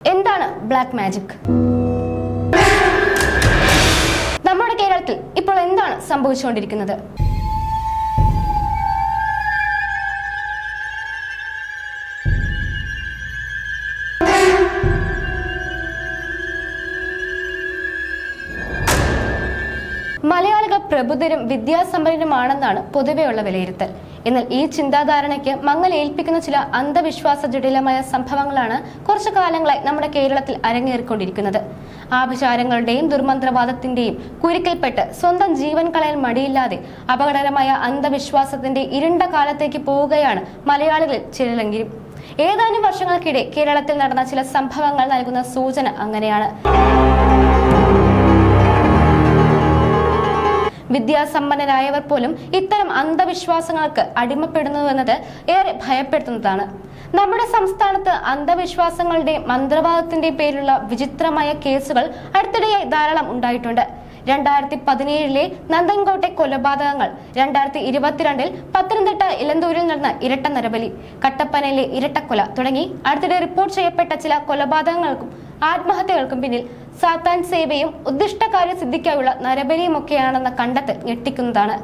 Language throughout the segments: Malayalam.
എന്താണ് ബ്ലാക്ക് മാജിക് നമ്മുടെ കേരളത്തിൽ ഇപ്പോൾ എന്താണ് സംഭവിച്ചുകൊണ്ടിരിക്കുന്നത്? മലയാളികൾ പ്രബുദ്ധരും വിദ്യാസമ്പന്നരുമാണെന്നാണ് പൊതുവെയുള്ള വിലയിരുത്തൽ. എന്നാൽ ഈ ചിന്താധാരണയ്ക്ക് മങ്ങലേൽപ്പിക്കുന്ന ചില അന്ധവിശ്വാസ ജടിലമായ സംഭവങ്ങളാണ് കുറച്ചു കാലങ്ങളായി നമ്മുടെ കേരളത്തിൽ അരങ്ങേറിക്കൊണ്ടിരിക്കുന്നത്. ആഭിചാരങ്ങളുടെയും ദുർമന്ത്രവാദത്തിന്റെയും കുരുക്കിൽപ്പെട്ട് സ്വന്തം ജീവൻ കളയാൻ മടിയില്ലാതെ അപകടകരമായ അന്ധവിശ്വാസത്തിന്റെ ഇരുണ്ട കാലത്തേക്ക് പോവുകയാണ് മലയാളികൾ ചിലരെങ്കിലും. ഏതാനും വർഷങ്ങൾക്കിടെ കേരളത്തിൽ നടന്ന ചില സംഭവങ്ങൾ നൽകുന്ന സൂചന അങ്ങനെയാണ്. വിദ്യാസമ്പന്നരായവർ പോലും ഇത്തരം അന്ധവിശ്വാസങ്ങൾക്ക് അടിമപ്പെടുന്നുവെന്നത് ഏറെ ഭയപ്പെടുത്തുന്നതാണ്. നമ്മുടെ സംസ്ഥാനത്ത് അന്ധവിശ്വാസങ്ങളുടെ മന്ത്രവാദത്തിന്റെ പേരിലുള്ള വിചിത്രമായ കേസുകൾ അടുത്തിടെയായി ധാരാളം ഉണ്ടായിട്ടുണ്ട്. രണ്ടായിരത്തി പതിനേഴിലെ നന്ദൻകോട്ടെ കൊലപാതകങ്ങൾ രണ്ടായിരത്തി ഇരുപത്തിരണ്ടിൽ പത്തനംതിട്ട ഇലന്തൂരിൽ നടന്ന ഇരട്ട നരബലി കട്ടപ്പനയിലെ ഇരട്ടക്കൊല തുടങ്ങി അടുത്തിടെ റിപ്പോർട്ട് ചെയ്യപ്പെട്ട ചില കൊലപാതകങ്ങൾക്കും ആത്മഹത്യകൾക്കും പിന്നിൽ സാത്താൻ സേവയും ഉദ്ദിഷ്ടകാര്യ സിദ്ധിക്കായുള്ള നരബലിയുമൊക്കെയാണെന്ന കണ്ടെത്തൽ ഞെട്ടിക്കുന്നതാണ്.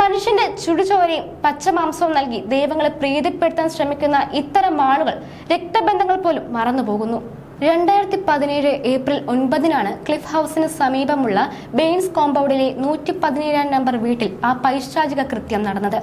മനുഷ്യന്റെ ചുടുചോരയും പച്ചമാംസവും നൽകി ദൈവങ്ങളെ പ്രീതിപ്പെടുത്താൻ ശ്രമിക്കുന്ന ഇത്തരം ആളുകൾ രക്തബന്ധങ്ങൾ പോലും മറന്നുപോകുന്നു. രണ്ടായിരത്തി പതിനേഴ് ഏപ്രിൽ ഒൻപതിനാണ് ക്ലിഫ് ഹൗസിന് സമീപമുള്ള ബെയിൻസ് കോമ്പൗണ്ടിലെ നൂറ്റി പതിനേഴാം നമ്പർ വീട്ടിൽ ആ പൈശാചിക കൃത്യം നടന്നത്.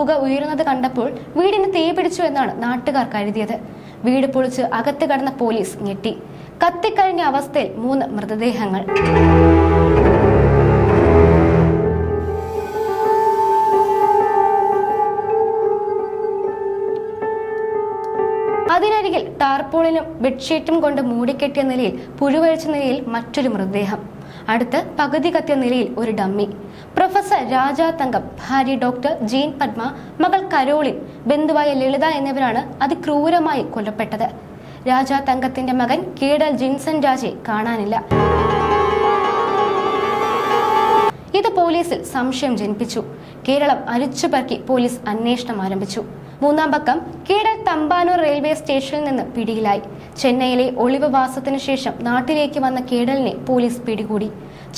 പുക ഉയരുന്നത് കണ്ടപ്പോൾ വീടിന് തീ പിടിച്ചു എന്നാണ് നാട്ടുകാർ കരുതിയത്. വീട് പൊളിച്ച് അകത്ത് കടന്ന പോലീസ് ഞെട്ടി. കത്തിക്കഴിഞ്ഞ അവസ്ഥയിൽ മൂന്ന് മൃതദേഹങ്ങൾ. അതിനരികിൽ ടാർപോളിനും ബെഡ്ഷീറ്റും കൊണ്ട് മൂടിക്കെട്ടിയ നിലയിൽ പുഴുവഴിച്ച നിലയിൽ മറ്റൊരു മൃതദേഹം. അടുത്ത് പകുതി കത്തിയ നിലയിൽ ഒരു ഡമ്മി. പ്രൊഫസർ രാജാ തങ്കം ഭാര്യ ഡോക്ടർ ജീൻ പത്മ മകൾ കരോളിൻ ബന്ധുവായ ലളിത എന്നിവരാണ് അതിക്രൂരമായി കൊല്ലപ്പെട്ടത്. രാജാ തങ്കത്തിന്റെ മകൻ കീടൽ ജിൻസൺ രാജയെ കാണാനില്ല. ഇത് പോലീസിൽ സംശയം ജനിപ്പിച്ചു. കേരളം അരിച്ചുപെറുക്കി പോലീസ് അന്വേഷണം ആരംഭിച്ചു. മൂന്നാം പക്കം കീടൽ തമ്പാനൂർ റെയിൽവേ സ്റ്റേഷനിൽ നിന്ന് പിടിയിലായി. ചെന്നൈയിലെ ഒളിവുവാസത്തിനു ശേഷം നാട്ടിലേക്ക് വന്ന കേടലിനെ പോലീസ് പിടികൂടി.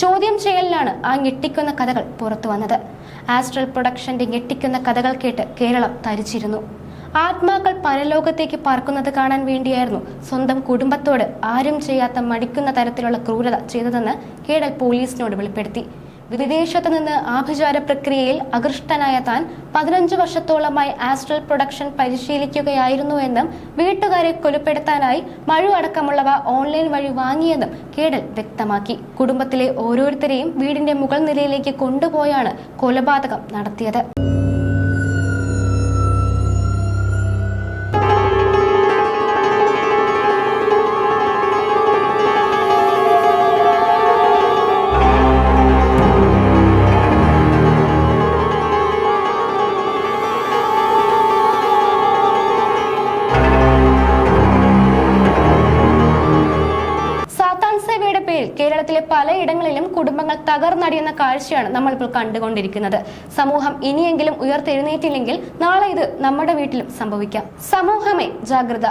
ചോദ്യം ചെയ്യലിലാണ് ആ ഞെട്ടിക്കുന്ന കഥകൾ പുറത്തു വന്നത്. ആസ്ട്രൽ പ്രൊഡക്ഷന്റെ ഞെട്ടിക്കുന്ന കഥകൾ കേട്ട് കേരളം തരിച്ചിരുന്നു. ആത്മാക്കൾ പരലോകത്തേക്ക് പറക്കുന്നത് കാണാൻ വേണ്ടിയായിരുന്നു സ്വന്തം കുടുംബത്തോട് ആരും ചെയ്യാത്ത മടിക്കുന്ന തരത്തിലുള്ള ക്രൂരത ചെയ്തതെന്ന് കേടൽ പോലീസിനോട് വെളിപ്പെടുത്തി. വിദേശത്ത് നിന്ന് ആഭിചാര പ്രക്രിയയിൽ അകൃഷ്ടനായ താൻ പതിനഞ്ച് വർഷത്തോളമായി ആസ്ട്രൽ പ്രൊഡക്ഷൻ പരിശീലിക്കുകയായിരുന്നു എന്നും വീട്ടുകാരെ കൊലപ്പെടുത്താനായി മഴു അടക്കമുള്ളവ ഓൺലൈൻ വഴി വാങ്ങിയെന്നും കേടൽ വ്യക്തമാക്കി. കുടുംബത്തിലെ ഓരോരുത്തരെയും വീടിന്റെ മുകൾ നിലയിലേക്ക് കൊണ്ടുപോയാണ് കൊലപാതകം നടത്തിയത്. കേരളത്തിലെ പലയിടങ്ങളിലും കുടുംബങ്ങൾ തകർന്നടിയുന്ന കാഴ്ചയാണ് നമ്മളിപ്പോൾ കണ്ടുകൊണ്ടിരിക്കുന്നത്. സമൂഹം ഇനിയെങ്കിലും ഉയർത്തെഴുന്നേറ്റില്ലെങ്കിൽ നാളെ ഇത് നമ്മുടെ വീട്ടിലും സംഭവിക്കാം. സമൂഹമേ ജാഗ്രത.